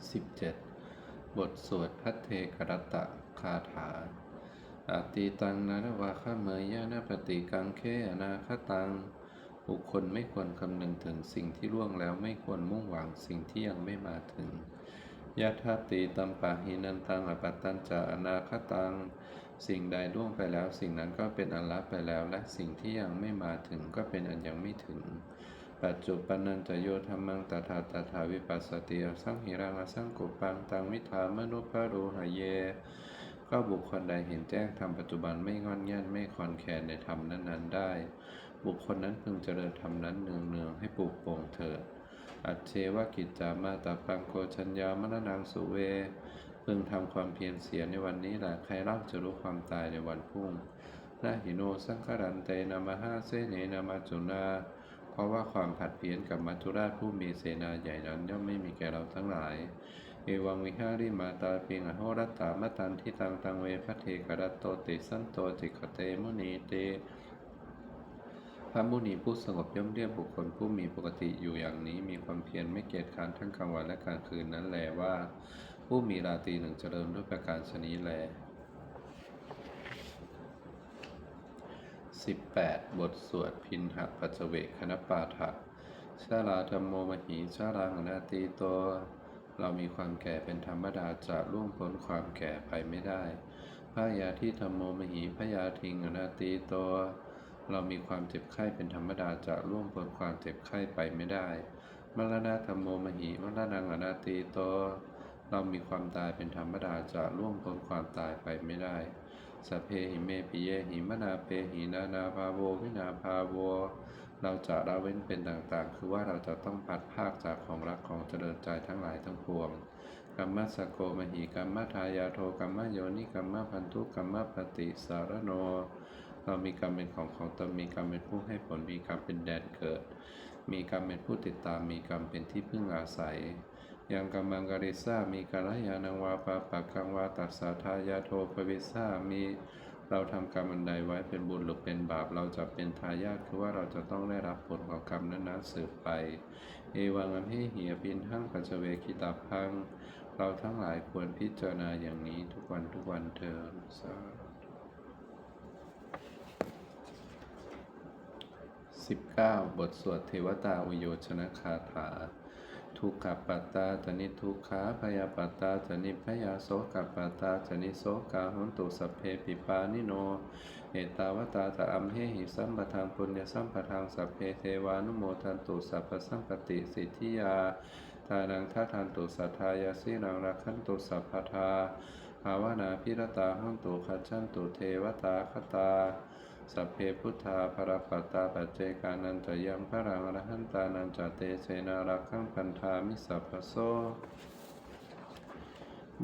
17 บทสวดพัทเทกรัตตะคาถาอาตีตังนารวาคาเมยยะนาปฏิกังเคอนาคตัง บุคคลไม่ควรคำนึงถึงสิ่งที่ล่วงแล้วไม่ควรมุ่งหวังสิ่งที่ยังไม่มาถึงยะทาตีตัมปะหินันตังอปัตตัญจะอนาคตัง สิ่งใดล่วงไปแล้ว สิ่งนั้นก็เป็นอันละไปแล้ว และสิ่งที่ยังไม่มาถึงก็เป็นอันยังไม่ถึง ปัจจุปันนันจะโยธรรมังตถาตถาวิปัสสติอสังหิรังอสังกุปังตังวิธามนุภารูหะเย ก็บุคคลใดเห็นแจ้งธรรมปัจจุบันไม่งอนแง่นไม่คลอนแคลนในธรรมนั้นๆได้ บุคคลนั้นพึงเจริญธรรมนั้นเนืองๆให้ปลูกโป่งเถิดอัจเชวกิจจามาตาปังโกชัญญามรณังสุเว พึงทำความเพียรเสียในวันนี้แหละใครเล่าจะรู้ความตายในวันพรุ่งนาหิโนสังขรันเตนามาหาเสเนนามาจุนา เพราะว่าความผัดเพี้ยนกับมัจจุราชผู้มีเสนาใหญ่นั้นย่อมไม่มีแก่เราทั้งหลาย เอวังวิหาริมาตาเปียงอโหรัตตามตันทิตังตังเวพระเทกรัตโตติสันโตติกเตมุนีเตพระมุนีผู้สงบย่อมเรียกบุคคลผู้มีปกติอยู่อย่างนี้มีความเพียรไม่เกียจค้านทั้งกลางวันและกลางคืนนั้นแลว่า ผู้มีราตรีหนึ่งเจริญด้วยประการชนีแล 18 บทสวดพินหปัจเวกคณปาฐะชาลาธรรมโมมหีชาลังอนาตีโต เรามีความแก่เป็นธรรมดาจะล่วงพ้นความแก่ไปไม่ได้พระยาที่ธรรมโมมหีพระยาทิงอนาตีโต เรามีความเจ็บไข้เป็นธรรมดาจะล่วงพ้นความเจ็บไข้ไปไม่ได้ มรณะธรรมโมมหีมรณังอนาตีโต เรามีความตายเป็นธรรมดาจะล่วงพ้นความตายไปไม่ได้ สเพหิเมปิเยหิมนาเปหินานาภาโววินาภาโว เราจะละเว้นเป็นต่างๆ คือว่าเราจะต้องพัดภาคจากของรักของเจริญใจทั้งหลายทั้งปวงกัมมัสโกมหิกัมมทายาโทกัมมโยนิกัมมพันธุกัมมปฏิสารโน เรามีกรรมเป็นของของตนมีกรรมเป็นผู้ให้ผลมีกรรมเป็นแดนเกิด มีกรรมเป็นผู้ติดตามมีกรรมเป็นที่พึ่งอาศัย ยังกัมมังกริสามีกาลยานังวาปาปักกังวาตัสสะทายาโทภวิสามีเราทำกรรมอันใดไว้เป็นบุญหรือเป็นบาป เราจะเป็นทายาทคือว่าเราจะต้องได้รับผลของกรรมนั้นๆสืบไป เอวังอัมเหียปินทั้งปัจเจเวคิตาพัง เราทั้งหลายควรพิจารณาอย่างนี้ทุกวันทุกวันเถิดสาธุ19บทสวดเทวตาอุโยชนคาถา ทุกขปัตตาจนิทุกขาพยาปัตตาจนิพยาโสกปัตตาจนิโสกาหุนตุสัพเพปิปานิโน เอตาวตาจะอัมเหหิสัมปทางปุญญสัมปทางสัพเพเทวานุโมทันตุสัพพสัมปติสิทธิยาทานังทัทันตุสัทธายาสินังรักขันตุสัพพทาภาวนาพิรตาหันตุขัจฉันตุเทวตาคตา สัพเพพุทธาภรปัตตาปัจเจกานันจะยังพระรังอรหันตานันจะเตเสนารักขังพันธามิสัพพโซ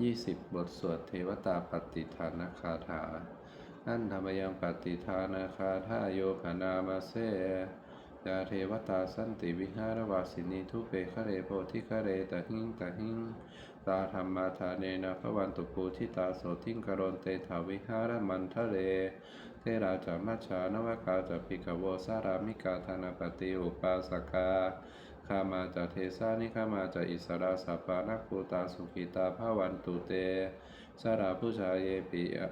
ยี่สิบบทสวดเทวตาปฏิฐานคาถา อันธรรมยังปฏิทานาคาทาโยขนามาเสยาเทวตาสันติวิหารวาสินีทุเปคะเรโพธิคะเรตหิงตหิงตาธรรมาทาเนนะพระวันตุปูทิตาโสทิงกรณเตถาวิหารมันทะเร เทราจามัชานวกาจะพิกโวสารามิกาธนาปฏิอุปาสกาคามาจะเทสานิคามาจะอิสราสัปานักปูตาสุขิตาภาวันตุเตสาราผู้ชายเยปิยะ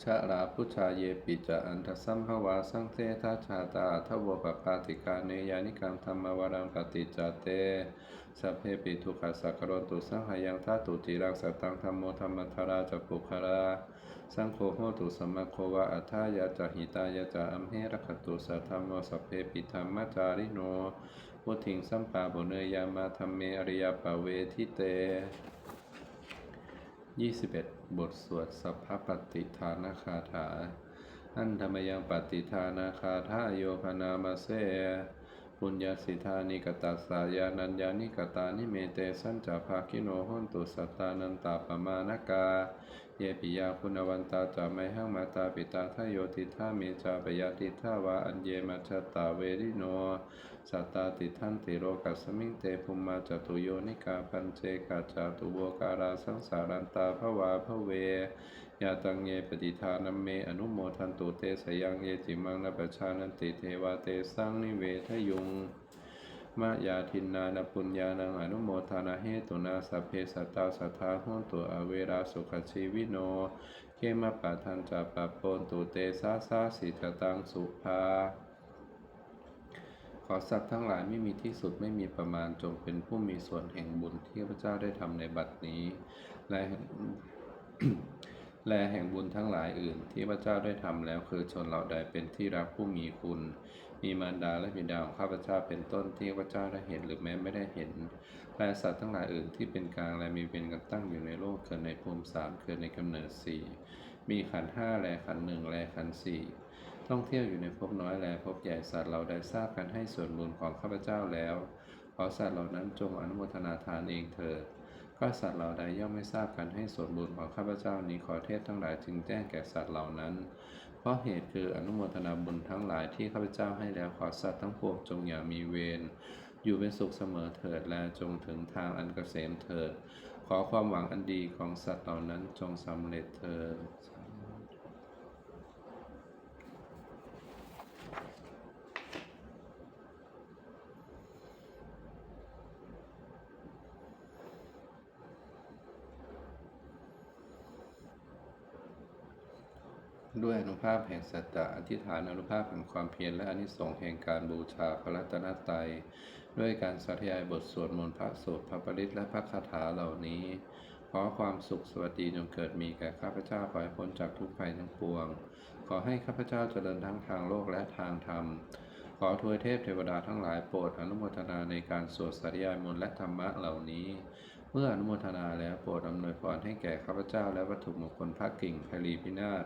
ชะลาพุชาเยปิจะอันทสัมภวาสังเททัชาตาทวปปาติกาเนยานิกังธรรมวรังปฏิจเตสัพเพปิทุกขสักกรตุสังหายังทัตุจิรังสตังธรรมโมธรรมธาราจะปุคารา สังโฆโหตุสมมโควะอัฏฐายาจหิตายาจะอัมเหรคตุสัทธรรมสัพเพปิธรรมจาริโนพุทิงสัมปาบุเนยามาธรรมเมอริยปเวทิเต 21 บทสวดสัพพปฏิทานาคาถา อันธรรมยังปฏิทานาคาถาโยพนามาเสปุญญาสิทานิกตัสสายานัญญานิกตานิเมเตสัญจาภาคิโนหนตุสัตตานันตาปมานกา เยปิยาคุณวันตาจาไมหังมาตาปิตาทโยติท่าเมจาปยาติท่าวาอัญเยมัชตาเวริโนสัตตาติทันติโรกัสมิงเตภุมมาจตุโยนิกาปัญเจกาจาตุโวการาสังสารันตาภวาภเวยาตังเยปฏิทานัมเมอนุโมทันตุเตสยังเยจิมังนปชานันติเทวาเตสังนิเวทยุง มะยาทินนานาปุญญานังอนุโมทนาเหตุนาสัพเพสัตตาสัทธาโหนตุอเวราสุขชีวิโน เขมะปะทันจะปะปนตุเตสาสาสิจตังสุภา ขอสัตว์ทั้งหลายไม่มีที่สุดไม่มีประมาณจงเป็นผู้มีส่วนแห่งบุญที่พระเจ้าได้ทำในบัดนี้ และและแห่งบุญทั้งหลายอื่นที่พระเจ้าได้ทำแล้วคือชนเหล่าใดเป็นที่รักผู้มีคุณ มีมารดาและบิดาของข้าพเจ้าเป็นต้นที่พระเจ้าได้เห็นหรือแม้ไม่ได้เห็นและสัตว์ทั้งหลายอื่นที่เป็นกลางและมีเป็นกันตั้งอยู่ในโลกเกิดในภูมิสามเกิดในกำเนิดสี่มีขันห้าแลขันหนึ่งแลขันสี่ท่องเที่ยวอยู่ในภพน้อยแลภพใหญ่สัตว์เราได้ทราบกันให้ส่วนบุญของข้าพเจ้าแล้ว ขอสัตว์เหล่านั้นจงอนุโมทนาทานเองเถิดก็สัตว์เหล่าใดย่อมไม่ทราบกันให้ส่วนบุญของข้าพเจ้านี้ขอเทศทั้งหลายจึงแจ้งแก่สัตว์เหล่านั้น เพราะเหตุคืออนุโมทนาบุญทั้งหลายที่ข้าพเจ้าให้แล้วขอสัตว์ทั้งปวงจงอย่ามีเวรอยู่เป็นสุขเสมอเถิดและจงถึงทางอันเกษมเถิด ขอความหวังอันดีของสัตว์เหล่านั้นจงสำเร็จเถิด ด้วยอนุภาพแห่งสัจจะอธิษฐานอนุภาพแห่งความเพียรและอนิสงส์แห่งการบูชาพระรัตนตรัยด้วยการสาธยายบทสวดมนต์พระสูตรพระปริตและพระคาถาเหล่านี้ขอความสุขสวัสดีจงเกิดมีแก่ข้าพเจ้าขอให้พ้นจากทุกภัยทั้งปวง ขอให้ข้าพเจ้าเจริญทั้งทางโลกและทางธรรม ขอทวยเทพเทวดาทั้งหลายโปรดอนุโมทนาในการสวดสาธยายมนต์และธรรมะเหล่านี้ เมื่ออนุโมทนาแล้วโปรดอำนวยพรให้แก่ข้าพเจ้าและวัตถุมงคลพระกิ่งพรีพินาศ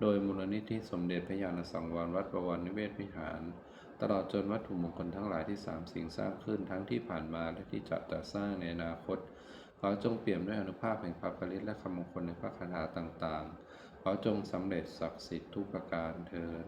โดยมูลนิธิสมเด็จพระยาณสังวรวัดประวันนิเวศวิหาร ตลอดจนวัตถุมงคลทั้งหลายที่สามสิ่งสร้างขึ้นทั้งที่ผ่านมาและที่จะจะสร้างในอนาคต ขอจงเปี่ยมด้วยอนุภาพแห่งพระปริตและคำมงคลในพระคาถาต่างๆ ขอจงสำเร็จศักดิ์สิทธิ์ทุกประการเทิน